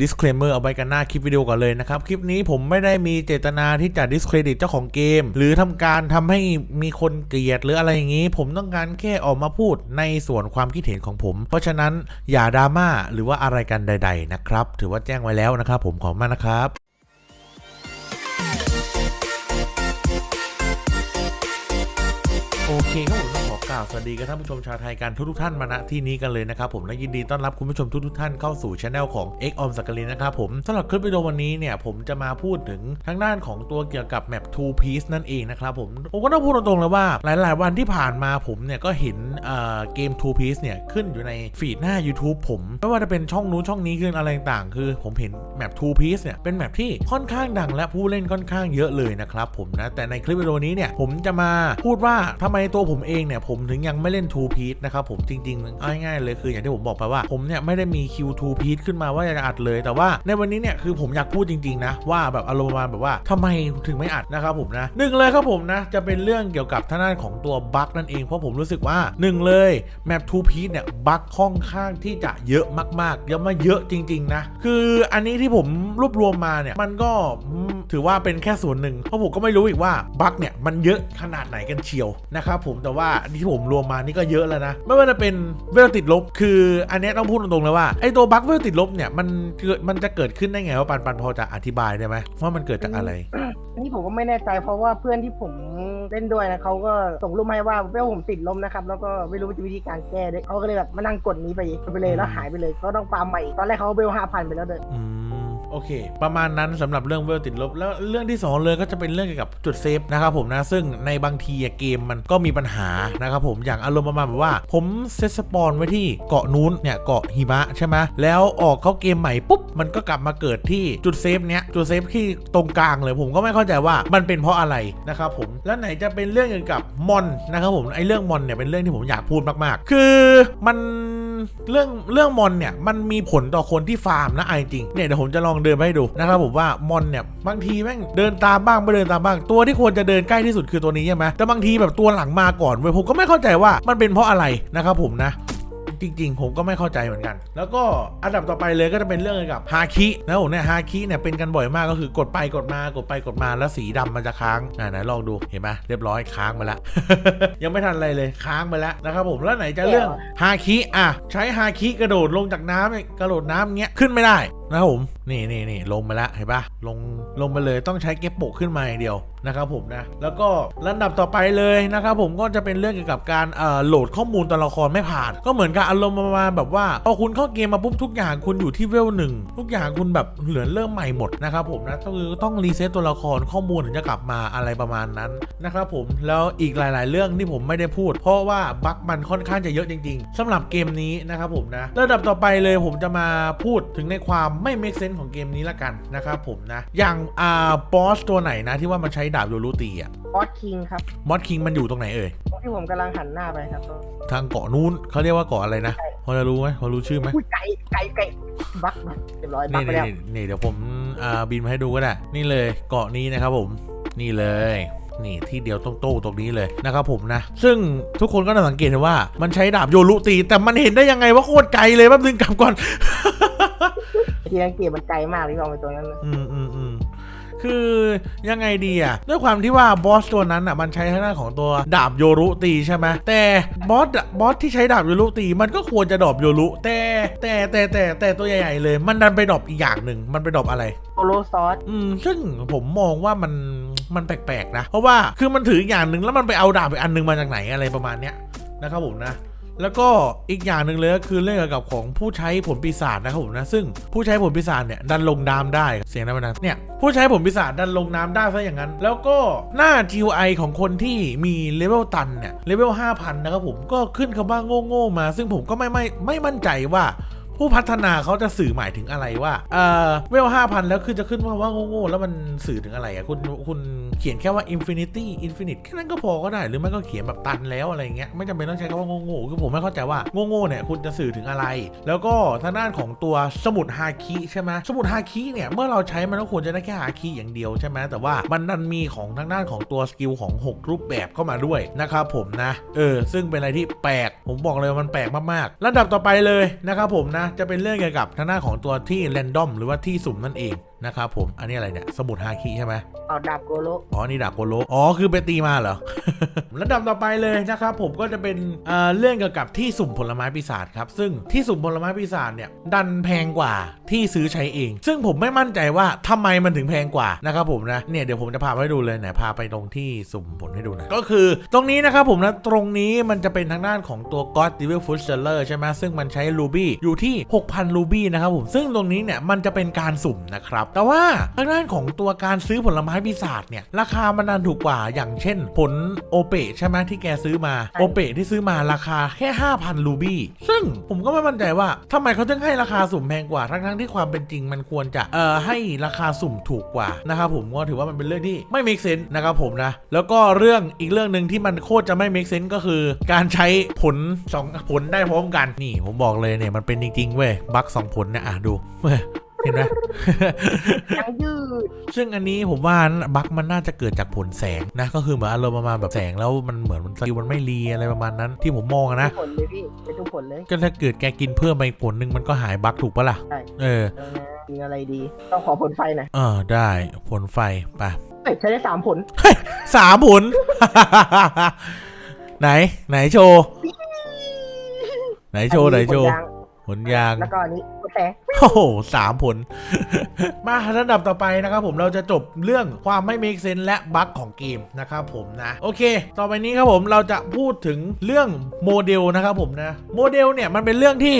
disclaimer เอาไว้กันหน้าคลิปวิดีโอก่อนเลยนะครับ คลิปนี้ผมไม่ได้มีเจตนาที่จะ discredit เจ้าของเกม หรือทำการทำให้มีคนเกลียดหรืออะไรอย่างนี้ ผมต้องการแค่ออกมาพูดในส่วนความคิดเห็นของผม เพราะฉะนั้นอย่าดราม่าหรือว่าอะไรกันใด ๆ นะครับ ถือว่าแจ้งไว้แล้วนะครับผมขอบมากนะครับโอเคครับผม ล่าวสวัสดีกับท่านผู้ชมชาวไทยกันทุกท่านมาณที่นี้กันเลยนะครับผมและยินดีต้อนรับคุณผู้ชมทุกท่านเข้าสู่ช anel ของ X o m สักกลินนะครับผมสำหรับคลิปวิดีโอวันนี้เนี่ยผมจะมาพูดถึงทางด้านของตัวเกี่ยวกับแมป Two Piece นั่นเองนะครับผมผมก็ต้องพูดตรงๆเลยว่าหลาย ๆ วันที่ผ่านมาผมเนี่ยก็เห็นเอ่อเกม Two Piece เนี่ยขึ้นอยู่ในฟีดหน้า YouTube ผมไม่ว่าจะเป็นช่องนู้นช่องนี้ขึ้นอะไรต่างๆคือ ผมเห็นแมป Two Piece เนี่ยเป็นแมปที่ค่อนข้างดังและผู้เล่นค่อนข้างเยอะเลยนะครับผมนะแต่ในคลิปวิดีโอนี้เนี่ยผมจะมาพูดว่าทำไมตัวผมเองเนี่ยผมถึงยังไม่เล่น Two Piece นะครับผมจริงๆง่ายๆเลยคืออย่างที่ผมบอกไปว่า ผมเนี่ยไม่ได้มีคิว Two Piece ขึ้นมาว่าจะอัดเลย แต่ว่าในวันนี้เนี่ยคือผมอยากพูดจริงๆนะว่าแบบอารมณ์ประมาณแบบว่าทำไมถึงไม่อัดนะครับผมนะหนึ่งเลยครับผมนะจะเป็นเรื่องเกี่ยวกับทางด้านของตัวบั๊กนั่นเองเพราะผมรู้สึกว่าหนึ่งเลยแมป Two Piece เนี่ยบั๊กค่อนข้างที่จะเยอะมากๆเยอะมาเยอะจริง ๆ นะ คืออันนี้ที่ผมรวบรวมมาเนี่ยมันก็ ถือว่าเป็นแค่ส่วนหนึ่งเพราะผมก็ไม่รู้อีกว่าบั๊กเนี่ยมันเยอะขนาดไหนกันเชียวนะครับผมแต่ว่าที่ผมรวมมานี่ก็เยอะแล้วนะไม่ว่าจะเป็นเวลติดลบ คืออันเนี้ยต้องพูดตรงๆเลยว่าไอ้ตัวบั๊กเวลติดลบเนี่ยมันเกิดมันจะเกิดขึ้นได้ไงว่าปันปันพอจะอธิบายได้ไหมว่ามันเกิดจากอะไรนี่ผมก็ไม่แน่ใจเพราะว่าเพื่อนที่ผมเล่นด้วยนะเขาก็ส่งรูปมาให้ว่าเวลผมติดลมนะครับ แล้วก็ไม่รู้วิธีการแก้ด้วยเขาก็เลยแบบมานั่งกดนี้ไปไปเลยแล้วหายไปเลยก็ต้องฟาร์มใหม่ตอนแรกเขาเวลห้าพันไปแล้วเด้ออืม โอเค ประมาณนั้นสำหรับเรื่องเวลติดลบ แล้วเรื่องที่ 2 เลยก็จะเป็นเรื่องเกี่ยวกับจุดเซฟนะครับผมนะซึ่งในบางทีเกมมันก็มีปัญหานะครับผมอย่างอารมณ์ประมาณแบบว่า ผมเซตสปอนไว้ที่เกาะนู้นเนี่ยเกาะหิมะใช่ไหมแล้วออกเข้าเกมใหม่ปุ๊บมันก็กลับมาเกิดที่จุดเซฟเนี้ยจุดเซฟที่ตรงกลางเลยผมก็ไม่เข้าใจว่ามันเป็นเพราะอะไรนะครับผมแล้วไหนจะเป็นเรื่องเกี่ยวกับมอนนะครับผมไอ้เรื่องมอนเนี่ยเป็นเรื่องที่ผมอยากพูดมากๆ คือมัน เรื่องเรื่องมอนเนี่ยมันมีผลต่อคนที่ฟาร์มนะไอจริงเนี่ยเดี๋ยวผมจะลองเดินไปให้ดูนะครับผมว่ามอนเนี่ยบางทีแม่งเดินตามบ้างไม่เดินตามบ้างตัวที่ควรจะเดินใกล้ที่สุดคือตัวนี้ใช่ไหมแต่บางทีแบบตัวหลังมาก่อนเว้ยผมก็ไม่เข้าใจว่ามันเป็นเพราะอะไรนะครับผมนะ จริง ๆ ผมก็ไม่เข้าใจเหมือนกัน แล้วก็อันดับต่อไปเลยก็จะเป็นเรื่องเกี่ยวกับฮาคินะผมเนี่ยฮาคิเนี่ยเป็นกันบ่อยมากก็คือกดไปกดมากดไปกดมาแล้วสีดำมันจะค้างอ่าไหนลองดูเห็นไหมเรียบร้อยค้างไปแล้วยังไม่ทันอะไรเลยค้างไปแล้วนะครับผมแล้วไหนจะเรื่องฮาคิอะใช้ฮาคิกระโดดลงจากน้ำเนี่ยกระโดดน้ำเงี้ยขึ้นไม่ได้ นะครับผมนี่นี่นี่ลงไปแล้วเห็นปะลงลงไปเลยต้องใช้เก็บโปะขึ้นมาอย่างเดียวนะครับผมนะแล้วก็ลำดับต่อไปเลยนะครับผมก็จะเป็นเรื่องเกี่ยวกับการเอ่อโหลดข้อมูลตัวละครไม่ผ่าน ก็เหมือนกับอารมณ์ประมาณแบบว่าพอคุณเข้าเกมมาปุ๊บทุกอย่างคุณอยู่ที่เวลหนึ่งทุกอย่างคุณแบบเหลือเริ่มใหม่หมดนะครับผมนะต้อต้องรีเซ็ตตัวละครข้อมูลถึงจะกลับมาอะไรประมาณนั้นนะครับผมแล้วอีกหลาย ๆ เรื่องที่ผมไม่ได้พูด เพราะว่าบั๊กมันค่อนข้างจะเยอะจริง ๆสำหรับเกมนี้นะครับผมนะระดับต่อไปเลยผมจะมาพูดถึงในความไม่ make sense ของเกมนี้ละกันนะครับผมนะ อย่างอ่าบอสตัวไหนนะที่ว่ามันใช้ดาบโยรูตีอะออสคิงครับมอสคิงมันอยู่ตรงไหนเอ่ยที่ผมกำลังหันหน้าไปครับทางเกาะนู้นเขาเรียกว่าเกาะอะไรนะพอจะรู้ไหมพอรู้ชื่อไหมอุ้ยไก่ไก่ไก่บักบักเรียบร้อยบักนี่ไปนี่แล้วนี่นี่เดี๋ยวผมอ่าบินมาให้ดูก็ได้นี่เลยเกาะนี้นะครับผมนี่เลยนี่ที่เดียวต้องโต้ตรงนี้เลยนะครับผมนะ ซึ่งทุกคนก็น่าสังเกตเห็นว่ามันใช้ดาบโยรุตี แต่มันเห็นได้ยังไงว่าโคตรไกลเลยแป๊บนึงกลับก่อน ทีนังเกมมันไกลมากที่ลองไปตัวนั้นนะอืมอืมอืมคือยังไงดีอะด้วยความที่ว่าบอสตัวนั้นอะมันใช้ทางด้านของตัวดาบโยรุตีใช่ไหมแต่บอสอะบอสที่ใช้ดาบโยรุตีมันก็ควรจะดรอปโยรุแต่แต่แต่แต่แต่ตัวใหญ่ๆเลย มันดันไปดรอปอีกอย่างหนึ่งมันไปดรอปอะไรโอโลซอสอืมซึ่งผมมองว่ามันมันแปลกๆนะ เพราะว่าคือมันถืออีกอย่างหนึ่งแล้วมันไปเอาดาบอีกอันหนึงมาจากไหนอะไรประมาณเนี้ยนะครับผมนะ แล้วก็อีกอย่างหนึ่งเลยก็คือเรื่องเกี่ยวกับของผู้ใช้ผลปีศาจนะครับผมนะซึ่งผู้ใช้ผลปีศาจเนี่ยดันลงน้ำได้เสียงนั้นมันนะเนี่ยผู้ใช้ผลปีศาจดันลงน้ำได้ซะอย่างนั้น แล้วก็หน้า GUI ของคนที่มีเลเวลตันเนี่ยเลเวล5,000 นะครับผมก็ขึ้นคำว่าโง่ๆมา ซึ่งผมก็ไม่ไม่ไม่มั่นใจว่า ผู้พัฒนาเขาจะสื่อหมายถึงอะไรว่าเออเวลห้าพันแล้วคือจะขึ้นว่าว่าโง่ๆแล้วมันสื่อถึงอะไรอะคุณคุณเขียนแค่ว่า infinity infinite แค่นั้นก็พอก็ได้ หรือไม่ก็เขียนแบบตันแล้วอะไรเงี้ยไม่จำเป็นต้องใช้คำว่าโง่ๆคือผมไม่เข้าใจว่าโง่ๆเนี่ยคุณจะสื่อถึงอะไร แล้วก็ทางด้านของตัวสมุดฮาคิใช่ไหมสมุดฮาคิเนี่ยเมื่อเราใช้มันก็ควรจะได้แค่ฮาคิอย่างเดียวใช่ไหมแต่ว่ามันดันมีของทางด้านของตัวสกิลของ 6 รูปแบบเข้ามาด้วยนะครับผมนะเออซึ่งเป็นอะไรที่แปลกผมบอกเลยมันแปลกมากๆระดับต่อไปเลยนะครับผมนะจะเป็นเรื่องเกี่ยวกับทางด้านของตัวที่แรนดอมหรือว่าที่สุ่มนั่นเอง นะครับผม อันนี้อะไรเนี่ย สมุดฮาคิใช่ไหมเอาดาบโกโลอ๋อ นี่ดาบโกโลอ๋อ คือไปตีมาเหรอ ระดับต่อไปเลยนะครับผมก็จะเป็นเอ่อเรื่องเกี่ยวกับที่สุ่มผลไม้ปีศาจครับ ซึ่งที่สุ่มผลไม้ปีศาจเนี่ย ดันแพงกว่าที่ซื้อใช้เอง ซึ่งผมไม่มั่นใจว่าทำไมมันถึงแพงกว่านะครับผมนะ เนี่ยเดี๋ยวผมจะพาไปดูเลยไหนพาไปตรงที่สุ่มผลให้ดูหนะ ก็คือตรงนี้นะครับผมนะตรงนี้มันจะเป็นทางด้านของตัว God Devil Food Seller ใช่ไหมซึ่งมันใช้รูบี้อยู่ที่ 6,000รูบี้นะครับผมซึ่งตรงนี้เนี่ยมันจะเป็นการสุ่มนะครับแต่ว่าทางด้านของตัวการซื้อผลไม้ปีศาจเนี่ยราคามันดันถูกกว่าอย่างเช่น ผลโอเปะใช่ไหมที่แกซื้อมาโอเปะที่ซื้อมาราคาแค่ 5,000 รูบี้ซึ่งผมก็ไม่มั่นใจว่าทำไมเขาถึงให้ราคาสุ่มแพงกว่าทั้งๆที่ความเป็นจริงมันควรจะเอ่อให้ราคาสุ่มถูกกว่านะครับผมก็ถือว่ามันเป็นเรื่องที่ไม่ make sense นะครับผมนะแล้วก็เรื่องอีกเรื่องหนึ่งที่มันโคตรจะไม่ make sense ก็คือ การใช้ผลสองผลได้พร้อมกันนี่ผมบอกเลยเนี่ยมันเป็นจริงๆเว้ยบั๊กสองผลเนี่ยอะดูเว้ย เห็นไหมยังยืดซึ่งอันนี้ผมว่าบั๊กมันน่าจะเกิดจากผลแสงนะ ก็คือเหมือนอารมณ์ประมาณแบบแสงแล้วมันเหมือนมันสกิลมันไม่รีอะไรประมาณนั้นที่ผมมองอะนะผลเลยพี่เป็นทุกผลเลย ก็ถ้าเกิดแกกินเพิ่มไปอีกผลหนึ่งมันก็หายบั๊กถูกปะล่ะใช่เออเออมีอะไรดี ต้องขอผลไฟหน่อยเออได้ผลไฟไปเอ้ยใช้ได้สามผลสามผล ไหน ไหนโชว์ ไหนโชว์ ไหนโชว์ผลยางผลยางแล้วก็อันนี้ผลแสง โอ้โหสามผล มาระดับต่อไปนะครับผมเราจะจบเรื่องความไม่ make sense และบั๊กของเกมนะครับผมนะโอเค ต่อไปนี้ครับผมเราจะพูดถึงเรื่องโมเดลนะครับผมนะโมเดลเนี่ยมันเป็นเรื่องที่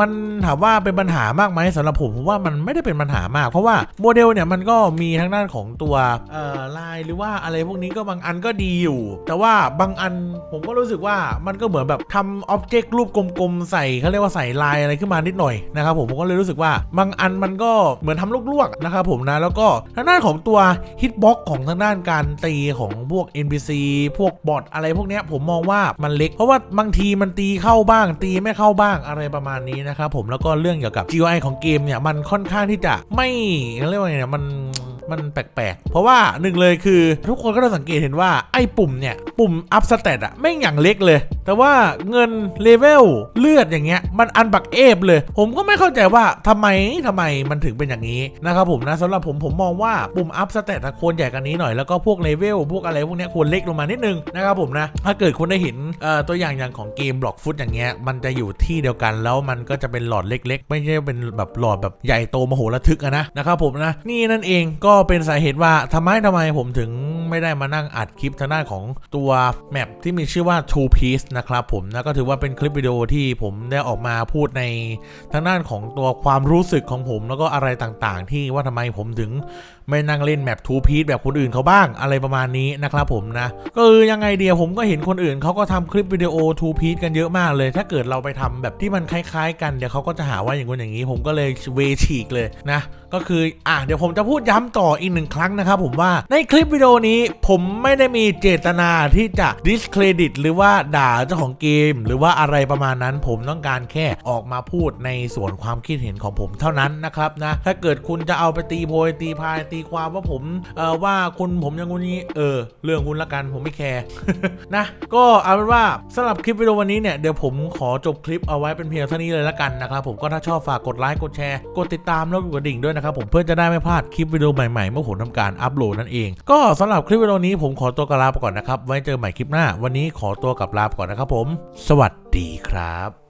มันถามว่าเป็นปัญหามากไหมสำหรับผมผมว่ามันไม่ได้เป็นปัญหามาก เพราะว่าโมเดลเนี่ยมันก็มีทั้งด้านของตัวเอ่อลายหรือว่าอะไรพวกนี้ก็บางอันก็ดีอยู่ แต่ว่าบางอันผมก็รู้สึกว่ามันก็เหมือนแบบทำอ็อบเจกต์รูปกลมๆใส่เขาเรียกว่าใส่ลายอะไรขึ้นมานิดหน่อยนะครับผมผมก็เลยรู้สึกว่า บางอันมันก็เหมือนทำลวกๆนะครับผมนะ แล้วก็ทางด้านของตัวฮิตบ็อกของทางด้านการตีของพวก NPC พวกบอทอะไรพวกเนี้ยผมมองว่ามันเล็ก เพราะว่าบางทีมันตีเข้าบ้าง ตีไม่เข้าบ้างอะไรประมาณนี้นะครับผมแล้วก็เรื่องเกี่ยวกับ GUI ของเกมเนี่ยมันค่อนข้างที่จะไม่เขาเรียกว่าไงเนี่ยมัน มันแปลกๆ เพราะว่าหนึ่งเลยคือ ทุกคนก็ต้สังเกตเห็นว่าไอ้ปุ่มเนี่ย ปุ่มอัพสเตตอะแม่งอย่างเล็กเลย แต่ว่าเงินเลเวลเลือดอย่างเงี้ยมันอันบักเอฟเลย ผมก็ไม่เข้าใจว่าทำไมทำไมมันถึงเป็นอย่างนี้นะครับผมนะสำหรับผมผมมองว่าปุ่มอัพสเตตควรใหญ่กันนี้หน่อยแล้วก็พวกเลเวลพวกอะไรพวกเนี้ยควรเล็กลงมานิดนึงนะครับผมนะถ้าเกิดคุณได้เห็นเอ่อตัวอย่างอย่างของเกมบล็อกฟุตอย่างเงี้ยมันจะอยู่ที่เดียวกันแล้วมันก็จะเป็นหลอดเล็ก ๆ ไม่ใช่เป็นแบบหลอดแบบใหญ่โตมโหฬารทึกอะนะนะครับผมนะนี่นั่นเองก็เป็นสาเหตุว่าทำไมทำไมผมถึง ไม่ได้มานั่งอัดคลิปทางด้านของตัวแมปที่มีชื่อว่า Two Piece นะครับผมนะก็ถือว่าเป็นคลิปวิดีโอที่ผมได้ออกมาพูดในทางด้านของตัวความรู้สึกของผม แล้วก็อะไรต่างๆ ที่ว่าทำไมผมถึงไม่นั่งเล่นแมปทูพีซแบบคนอื่นเขาบ้างอะไรประมาณนี้นะครับผมนะก็คือยังไงเดียวผมก็เห็นคนอื่นเขาก็ทำคลิปวิดีโอทูพีซกันเยอะมากเลย ถ้าเกิดเราไปทำแบบที่มันคล้าย ๆ กันเดี๋ยวเขาก็จะหาว่าอย่างนู้นอย่างนี้ ผมก็เลยเวฉีกเลยนะ ก็คืออะเดี๋ยวผมจะพูดย้ำต่ออีกหนึ่งครั้งนะครับผมว่าในคลิปวิดีโอนี้ผมไม่ได้มีเจตนาที่จะ discredit หรือว่าด่าเจ้าของเกม หรือว่าอะไรประมาณนั้น ผมต้องการแค่ออกมาพูดในส่วนความคิดเห็นของผมเท่านั้นนะครับนะถ้าเกิดคุณจะเอาไปตีโพยตีพายตีความว่าผมเอ่อว่าคุณผมอย่างงู้นนี้เออ เรื่องคุณละกันผมไม่แคร์นะก็เอาเป็นว่าสำหรับคลิปวิดีโอวันนี้เนี่ยเดี๋ยวผมขอจบคลิปเอาไว้เป็นเพียงเท่านี้เลยละกันนะครับผมก็ถ้าชอบฝากกดไลค์กดแชร์กดติดตามแล้วกดกระดิ่งด้วยนะครับผมเพื่อจะได้ไม่พลาดคลิปวิดีโอใหม่ๆเมื่อผมทำการอัปโหลดนั่นเองก็สำหรับลิปวิดีโอนี้ผมขอตัวกลาไปก่อนนะครับ ไว้เจอใหม่คลิปหน้า วันนี้ขอตัวกลับลาไปก่อนนะครับผม สวัสดีครับ